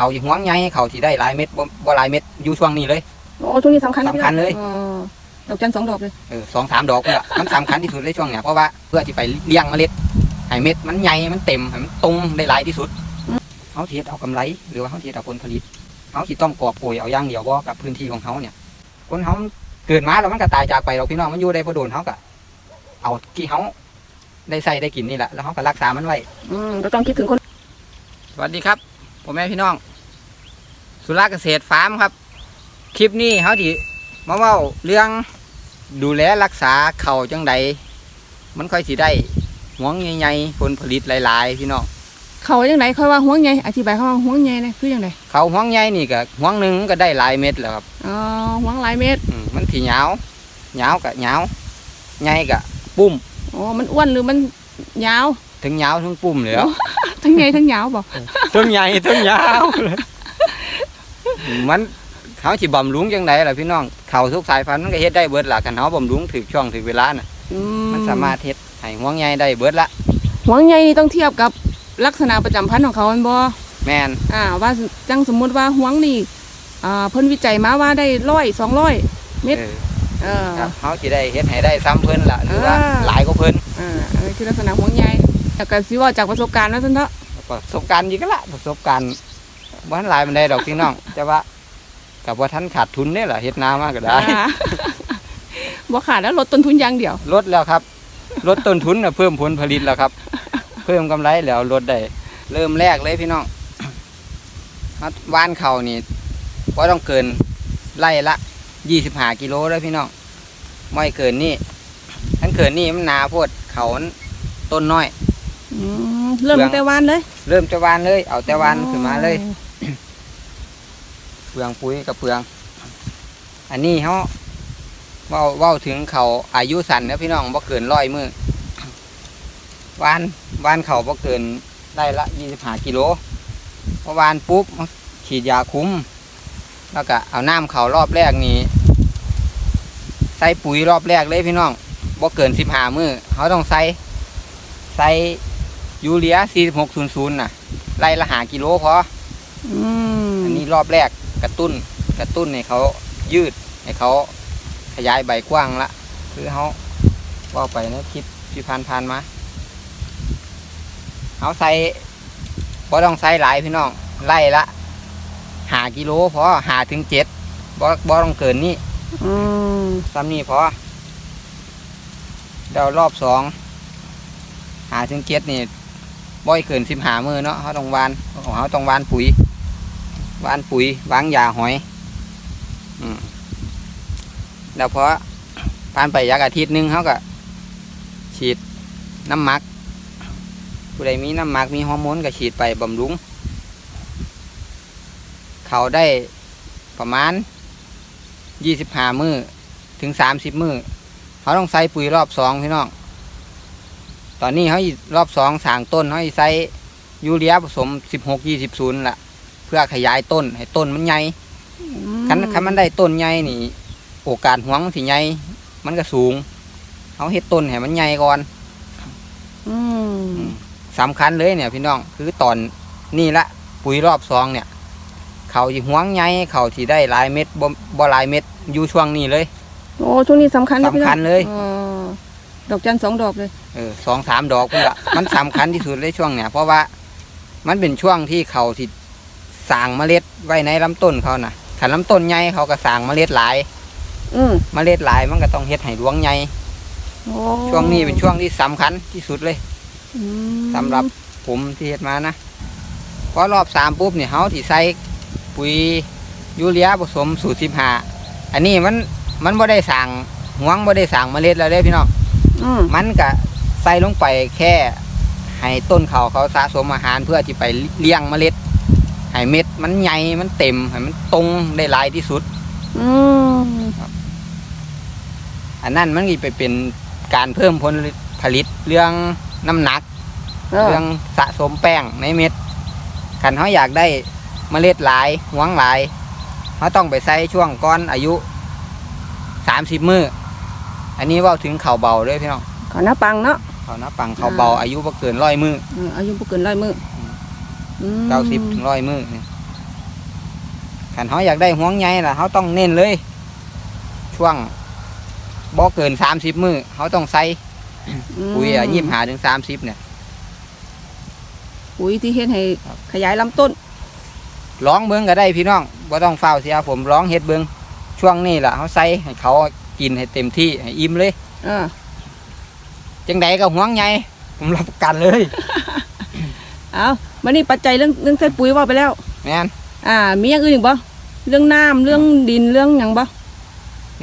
เขาสิห่วงใหญ่เขาสิได้หลายเม็ดบ่บ่หลายเม็ดอยู่ช่วงนี้เลย โอ้ช่วงนี้สำคัญนะพี่สำคัญเลยอ๋อดอกจันทร์สองดอกเลย เออสองสามดอกนี่ล่ะมันสำคัญที่สุดในช่วงเนี้ยเพราะว่าเพื่อที่ไปเลี้ยงเมล็ดให้เม็ดมันใหญ่มันเต็มให้มันตรงได้หลายที่สุดเขาสิเฮ็ดเอากำไรหรือว่าเขาสิเฮ็ดเอาผลผลิตเขาสิต้องกอบโกยเอาอย่างเดียวบ่กับพื้นที่ของเขาเนี่ย คนเขาเกิดมาแล้วมันก็ตายจากไปเราพี่น้องมันอยู่ได้บ่โดนเขาก็เอาที่เขาได้ใส่ได้กินนี่แหละแล้วเขาก็รักษามันไว้ อืมก็ต้องคิดถึงคน สวัสดีครับผมแม่พี่น้อง สุราเกษตรฟาร์มครับ คลิปนี้เขาที่มาเว่าเรื่องดูแลรักษาเข่าจังใดมันค่อยสิได้หวงใหญ่ๆผลผลิตหลายๆพี่น้องเขายังไงค่อยว่าห่วงใยอธิบายเขาว่าห่วงใยนะคือยังไงเขาหวงใหญ่นี่ก็หวงหนึ่งก็ได้หลายเม็ดแล้วครับอ๋อห่วงหลายเม็ดอืมมันถี่ยาวเหยาวกับเหยาวใหญ่กับปุ้มอ๋อมันอ้วนหรือมันยาวถึงเหยาวถึงปุ้มเลยแหล้วทั้งใหญ่ทั้งยาวบอกทั้งใหญ่ทั้งยาวเลย มันเขาสิบำรุงจังไดล่ะพี่น้องเขาทุกสายพันธุ์มันก็เฮ็ดได้เบิดล่ะกันเขาบำรุงถึกช่วงถึกเวลาน่ะอืมันสามารถเฮ็ดให้ห่วงใยได้เบิดละห่วงใยนี่ต้องเทียบกับลักษณะประจำพันธุ์ของเขามันบ่แม่นอ่า ว่าจังสมมุติว่าห่วงนี่อ่าเพิ่นวิจัยมาว่าได้ร้อยสองร้อยเม็ดเออเออครับเขาสิได้เฮ็ดให้ได้ซ้ำเพิ่นล่ะหรือว่าอ่าหลายกว่าเพิ่นอ่าอันนี้คือลักษณะห่วงใยแต่ก็สิว่าจากประสบการณ์แล้วซั่นเถอะประสบการณ์อีกแล้วละประสบการณ์ บ่ทันหลายมันได้ดอกพี่น้อง แต่ว่ากับว่าท่านขาดทุนนี่แหละเฮ็ดนามาก็ได้อ่าบ่ขาดแล้วลดต้นทุนอย่างเดียว ลดแล้วครับลดต้นทุนน่ะเพิ่มผลผลิตแล้วครับ เพิ่มกำไรแล้วลดได้เริ่มแรกเลยพี่น้องฮัดว่านเขานี่ก็ต้องเกินไล่ละยี่สิบห้ากิโลเลยพี่น้องไม่เกินนี่ถ้าเกินนี่มันหนาโพดเขามันต้นน้อย อืม เริ่มตั้งแต่วานเลย เริ่มจะวานเลย เอาแต่วานขึ้นมาเลย เปลืองปุ๋ยกับเปลือง อันนี้เขาเว่าเว่าถึงเขาอายุสั้นนะพี่น้องบ่เกินร้อยมือวานวานเขาบ่เกินได้ละยี่สิบห้ากิโลพอวานปุ๊บฉีดยาคุ้ม แล้วก็เอาน้ำเขารอบแรกนี่ใส่ปุ๋ยรอบแรกเลยพี่น้องบ่เกินสิบห้ามือเขาต้องใส่ใส่ ยูเรียสี่หกศูนย์ศูนย์น่ะ ไล่ละหากิโลพออืมอันนี้รอบแรกกระตุ้น กระตุ้นให้เขายืดให้เขาขยายใบกว้างละคือเขาว่าไปในะคลิปที่ผ่านผ่านๆมาเขาใส่บ่ต้องใส่หลายพี่น้องไล่ละหากิโลพอหาถึงเจ็ดบ่บ่ต้องเกินนี่อืมซ้ำนี่พอเดี๋ยวรอบสองหาถึงเจ็ดนี่ บ่อยเกินสิบหามือเนาะเขาต้องวานของเขาต้องวานปุ๋ยวานปุ๋ยวางยาหอยอืมแล้วพอผ่านไปยักอาทิตย์หนึงเขาก็ฉีดน้ำมักผู้ใดมีน้ำมักมีฮอร์โมนก็ฉีดไปบำรุง เขาได้ประมาณยี่สิบห้ามือถึงสามสิบมือเขาต้องใส่ปุ๋ยรอบสองพี่น้อง ตอนนี้เขาอีรอบสองสางต้นเขาอีใส่ยูเรียผสมสิบหกยี่สิบศูนย์ละเพื่อขยายต้นให้ต้นมันใหญ่คันคันมันได้ต้นใหญ่นี่ โอกาสหวงมันสิใหญ่มันก็สูงเขาเฮ็ดต้นให้มันใหญ่ก่อนอืมสำคัญเลยเนี่ย พี่น้องคือตอนนี่ละปุ๋ยรอบสองเนี่ย เขาสิหวงใหญ่เขาสิได้หลายเม็ดบ่บ่หลายเม็ดอยู่ช่วงนี้เลย โอ้ช่วงนี้สำคัญนะพี่สำคัญเลยอ๋อ ดอกจันทร์สองดอกเลย เออสองสามดอกพุ่นละ มันสำคัญที่สุดเลยช่วงเนี่ยเพราะว่ามันเป็นช่วงที่เขาที่สร้างเมล็ดไว้ในลำต้นเขานะถ้าลำต้นใหญ่เขาก็สร้างเมล็ดหลายอืมเมล็ดหลายมันก็ต้องเฮ็ดให้รวงใหญ่โอ้ช่วงนี้เป็นช่วงที่สำคัญที่สุดเลยอืมสำหรับผมที่เฮ็ดมานะพอรอบสามปุ๊บเนี่ยเขาที่ใส่ปุ๋ยยูเรียผสมสูตรสิบห้าอันนี้มันมันบ่ได้สั่งหวงบ่ได้สั่งเมล็ดแล้วเด้พี่น้อง อืมมันก็ใส่ลงไปแค่ ให้ต้นเขาเขาสะสมอาหารเพื่อที่ไปเลี้ยงเมล็ดให้เม็ด มันใหญ่มันเต็มให้มันตรงได้หลายที่สุด อืมอันนั้นมันก็ไปเป็นการเพิ่มผลผลิตเรื่องน้ำหนัก เออเรื่องสะสมแป้งในเม็ดคันเขาอยากได้เมล็ดหลายหวงหลายเขาต้องไปใส่ช่วงก้อนอายุสามสิบมืออั นนี้เว่าถึงเข่าวเบาเลยพี่น้องขอหน้าปังเนาะเขานะปังเข่าวเบาอายุบ่เกินร้อยมืออืมอายุบ่เกินร้อยมืออืมเก้าสิบถึงร้อยมือนี่ขันเขาอยากได้ห่วงใยล่ะเขาต้องเน้นเลย ช่วงบ่เกินสามสิบมือเขาต้องใส่ปุ๋ยอะยี่หาถึงสามสิบเนี่ยปุ๋ยที่เฮ็ดให้ครับขยายลำต้นร้องเบิ้งก็ได้พี่น้องบ่ต้องเฝ้าวเสียผมร้องเฮ็ดเบิ้งช่วงนี้ล่ะเขาใส่ให้เขา กินให้เต็มที่ให้อิ่มเลยเออจังใดก็ห่วงใยผมรับประกันเลยเอามานี่ปัจจัยเรื่องเรื่องใส่ปุ๋ยว่าไปแล้ว แม่นอ่า มีอย่างอื่นอีกบ่เรื่องน้ำเรื่องดินเรื่องหยังบ่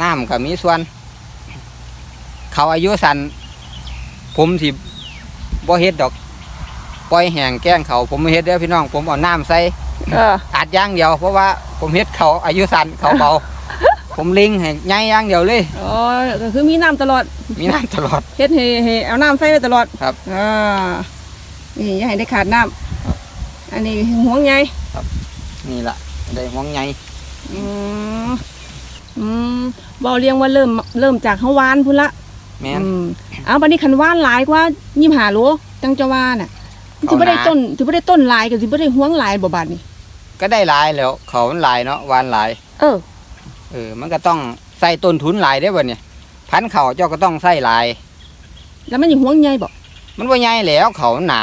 น้ำก็มีส่วน เขาอายุสันผมสิบ่เฮ็ดดอก ปล่อยแห้งแกล้งเขาผมไม่เฮ็ดเด้อพี่น้อง ผมเอาน้ำใส่เออ อัดอย่างเดียวเพราะว่าผมเฮ็ดเขาอายุสันเขาเบา ผมลิงให้ใหญ่อย่างเดียวเลยอ๋อก็คือมีน้ำตลอดมีน้ำตลอด เฮ็ดให้ให้เอาน้ำใส่ไว้ตลอดครับอ่านี่อย่าให้ได้ขาดน้ำครับอันนี้ห่วงใยนี่ล่ะได้ห่วงใยอืมอืมเบาเรียงว่าเริ่มเริ่มจากเฮาหวานพุ่นละแม่นอืมเอาบัดนี้คันหวานหลายกว่ายี่หาโลจังจะว่าน่ะสิบ่ได้เอานะต้นสิบ่ได้ต้นหลายก็สิบ่ได้ห่วงหลายบ่บาดนี้ก็ได้หลายแล้ว เขามันหลายเนาะหวานหลาย เออเออ มันก็ต้องใส่ต้นทุนหลายได้อบ่เนี่ยพันธุ์เขาเจ้าก็ต้องใส่หลาย แล้วมันสิห่วงใหญ่บ่มันบ่ใหญ่แล้วเขามันหนา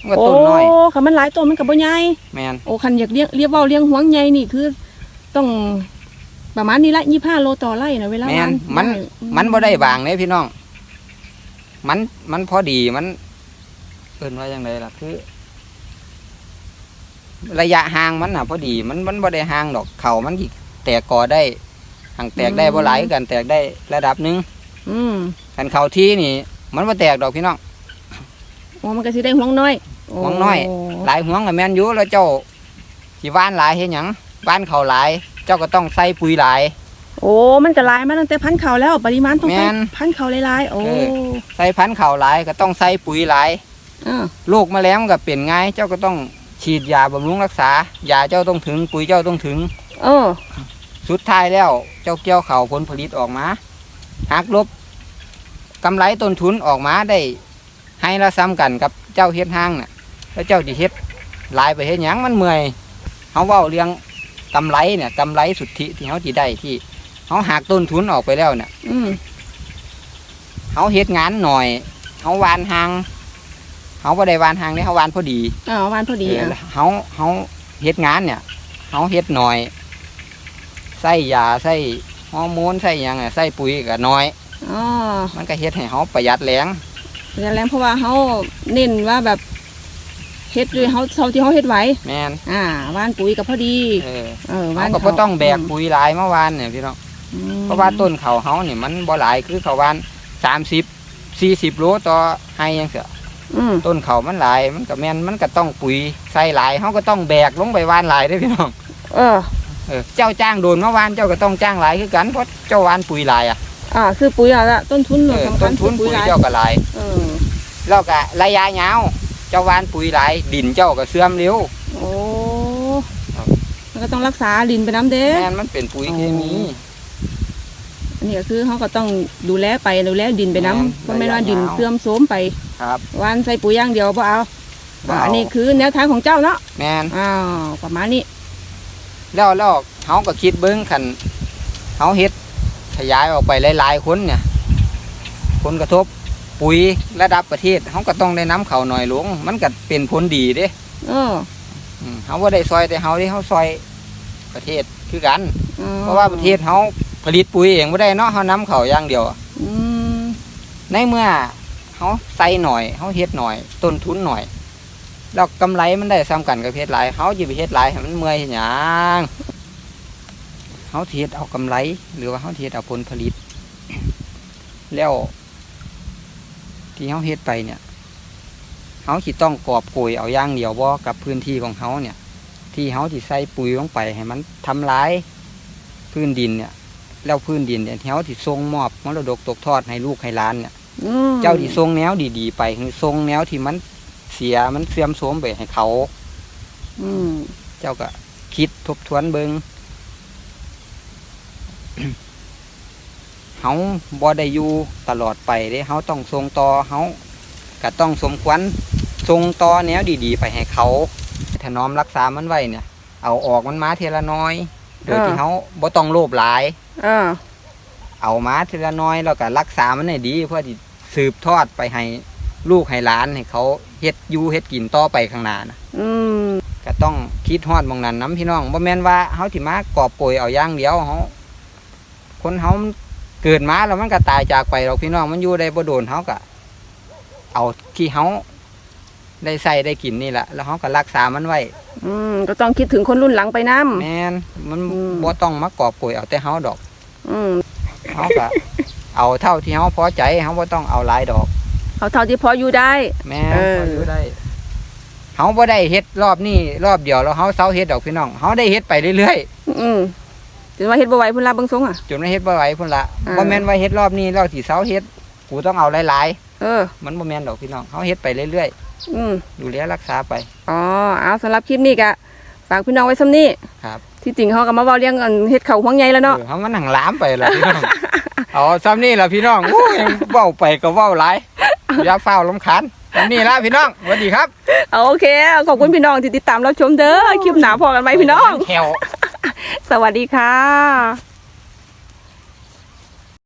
มันก็โอ้ต้นน้อยคันมันหลายต้นมันก็บ่ใหญ่แม่นโอ้คันอยากเรียกเรียกเว้าเลี้ยงห่วงใหญ่นี่คือ ต้องประมาณนี้ละ25โลต่อไร่นะเวลาแม่นหวามันได้อืมันบ่ได้บางเลยพี่น้อง มันมันพอดีมัน เอิ้นว่าจังไดล่ะคือ ระยะห่างมันน่ะ พอดีมันมันบ่ได้ห่างดอก เขามันสิแตกกอได้ ห่างแตกได้บ่หลายคือกันแตกได้ระดับหนึงอืมคันเขาที่นี่ มันบ่แตกดอกพี่น้อง โอ้มันก็สิได้ห่วงน้อยห่วงน้อย หลายห่วงก็แม่นอยู่แล้วเจ้าสิว่านหลายเฮ็ดหยังว่านเขาหลาย เจ้าก็ต้องใส่ปุ๋ยหลาย โอ้มันก็หลายมาตั้งแต่พันธุ์เขาแล้วปริมาณต้องแม่ใส่นพันธุ์เขาหลายๆโอ้เอ ใส่พันธุ์เขาหลายก็ต้องใส่ปุ๋ยหลายอ่าโรคแมลงมันก็เปลี่ยนง่าย เจ้าก็ต้องฉีดยาบำรุงรักษา ยาเจ้าต้องถึง ปุ๋ยเจ้าต้องถึง เออ สุดท้ายแล้วเจ้าเกี่ยวเข่าวผลผลิตออกมาหักลบกำไรต้นทุนออกมาได้ให้ละซ้ำกันกับเจ้าเฮ็ดห้างน่ะแล้วเจ้าจะเฮ็ดหลายไปเฮ็ดหยังมันเมื่อยเขาเว้าเรื่องกำไรเนี่ยกำไรสุทธิที่เขาจีได้ที่เขาหักต้นทุนออกไปแล้วเนี่ยอืมเขาเฮ็ดงานหน่อยเขาวานหางเขาบ่ได้วานหางเนี่ยเขาวานพอดีอ่าวันพอดีเอออะเขาเขาเฮ็ดงานเนี่ยเขาเฮ็ดหน่อยใส่ยาใส่ฮอร์โมนใส่หยังอะใส่ปุ๋ยก็น้อย อ๋อมันก็เฮ็ดให้เขาประหยัดแรงแต่แล้วเพราะว่าเขาเน้นว่าแบบเฮ็ดด้วยเขาเท่าที่เขาเฮ็ดไหวแม่นอ่าว่านปุ๋ยก็พอดี เออเออเขาว่านก็บ่ต้องแบกปุ๋ยหลายเมื่อวานเนี่ยพี่น้องอืมเพราะว่าต้นเขาเขาเนี่ยมันบ่หลายคือเขาวาน30 40โลต่อให้ยังเสียอืมต้นเขามันหลายมันก็แม่นมันก็ต้องปุ๋ยใส่หลายเขาก็ต้องแบกลงไปวานหลายเด้อพี่น้อง เออ เออเจ้าจ้างโดนเมื่อวานเจ้าก็ต้องจ้างหลายคือกันเพราะเจ้าวานปุ๋ยหลายอะอ่าซื้อปุ๋ยอะละต้นทุนเออสำคัต้ญนทุนซื้อปุ๋ยหลายเจ้าก็หลายเออแล้วก็ระยะยาวเจ้าวานปุ๋ยหลาย ดินเจ้าก็เสื่อมเร็วโอ้ครับมันก็ต้องรักษาดินไปน้ำเด้ แม่นมันเป็นปุ๋ยเคมีอันนี้ก็คือเขาก็ต้องดูแลไปดูแลดินไปน้ำเพราะไม่ว่าดินเสื่อมโทรมไปครับวานใส่ปุ๋ยอย่างเดียวบ่เอาบ่เอาอันนี้คือแนวทางของเจ้าเนาะแม่น อ้าวประมาณนี้ แล้วแล้วเขาก็คิดเบิ้งคันเขาเฮ็ดขยายออกไปหลายๆคนเนี่ยผลกระทบปุ๋ยระดับประเทศเขาก็ต้องได้น้ำเขาหน่อยลงมันก็เป็นผลดีเด้เอออืมเขาว่าได้ซอยแต่เขาที่เขาซอยประเทศคือกันอ๋อเพราะว่าประเทศเขาผลิตปุ๋ยเองไม่ได้เนาะเขาน้ำเขาอย่างเดียวอืมในเมื่อเขาใส่หน่อยเขาเฮ็ดหน่อย ต้นทุนหน่อย แล้วกำไรมันได้ซ้ำกันกับเฮ็ดหลายเขาจะไปเฮ็ดหลายให้มันเมื่อยเฮ็ดหยังเขาสิเฮ็ดเอากำไร หรือว่าเขาสิเฮ็ดเอาผลผลิต แล้ว ที่เขาเฮ็ดไปเนี่ยเขาสิต้องกอบโกยเอาอย่างเดียวบ่กับพื้นที่ของเขาเนี่ย ที่เขาสิใส่ปุ๋ยลงไปให้มันทำลายพื้นดินเนี่ย แล้วพื้นดินเนี่ยที่เขาสิส่งมอบมรดกตกทอดให้ลูกให้หลานเนี่ยอืมเจ้าที่ทรงแนวดีๆไปคือทรงแนวที่มัน เสียมันเสื่อมโทรมไปให้เขา อืมเจ้าก็คิดทบทวนเบิงเฮาบ่ได้อยู่ตลอดไปเด้เฮาต้องทรงต่อเฮาก็ต้องสมควรทรงต่อแนวดีๆ ไปให้เขาถนอมรักษามันไว้เนี่ย เอาออกมันมาเทละน้อย โดยเออที่เขาบ่ต้องโลภหลายเออเอามาทีละน้อยแล้วก็รักษามันให้ดี เพื่อที่สืบทอดไปให้ ลูกให้หลานให้เขาเฮ็ดอยู่เฮ็ดกินต่อไปข้างหน้านะอืมก็ต้องคิดฮอดหมองนั้นนํพี่น้องบ่แม่นว่าเฮาสิมากอบโกยเอาอย่างเดียวเฮาคนเฮามันเกิดมาแล้วมันก็ตายจากไปหรอกพี่น้องมันอยู่ได้บ่โดนเฮาก็เอาที่เฮาได้ใส่ได้กินนี่แหละแล้วเฮาก็รักษามันไว้อืมก็ต้องคิดถึงคนรุ่นหลังไปน้แม่นมันอืม บ่ต้องมากอบโกยเอาแต่เฮาดอกำอืม เฮาก็ เอาเท่าที่เฮาพอใจเฮาบ่ต้องเอาหลายดอก เอาเท่าที่พออยู่ได้ แม่เออ พออยู่ได้เฮาบ่ได้เฮ็ดรอบนี้รอบเดียวแล้วเฮาเซาเฮ็ดดอกพี่น้องเฮาได้เฮ็ดไปเรื่อยๆอืมจนว่าเฮ็ดบ่ไหวพุ่นลาเบิ่งทรงอะจนไม่เฮ็ดบ่ไหวพุ่นละอ่า บ่แม่นว่าเฮ็ดรอบนี้รอบที่เสาเฮ็ดกูต้องเอาหลายเออ ๆมันบ่แม่นดอกพี่น้องเฮาเฮ็ดไปเรื่อยอืม ๆดูแลรักษาไป อ๋อ เอาสำหรับคลิปนี้ก็ฝากพี่น้องไว้ซ้ำนี้ครับ ที่จริงเขาก็มาเว้าเรื่องอันเฮ็ดเขาวห่วงใยแล้วเนาะ เออเฮามันหังล้ามไปล่ะพี่น้อง เอาซ้ำนี่ล่ะพี่น้องโอ้ยเว้าไปก็เว้าหลายอย่าเฝ้ารำคาญซ้ำนี่ล่ะพี่น้องสวัสดีครับเอาโอเค ขอบคุณพี่น้องที่ติดตามรับชมเด้อคลิปหนาพอกันไหมพี่น้องแถวสวัสดีค่ะ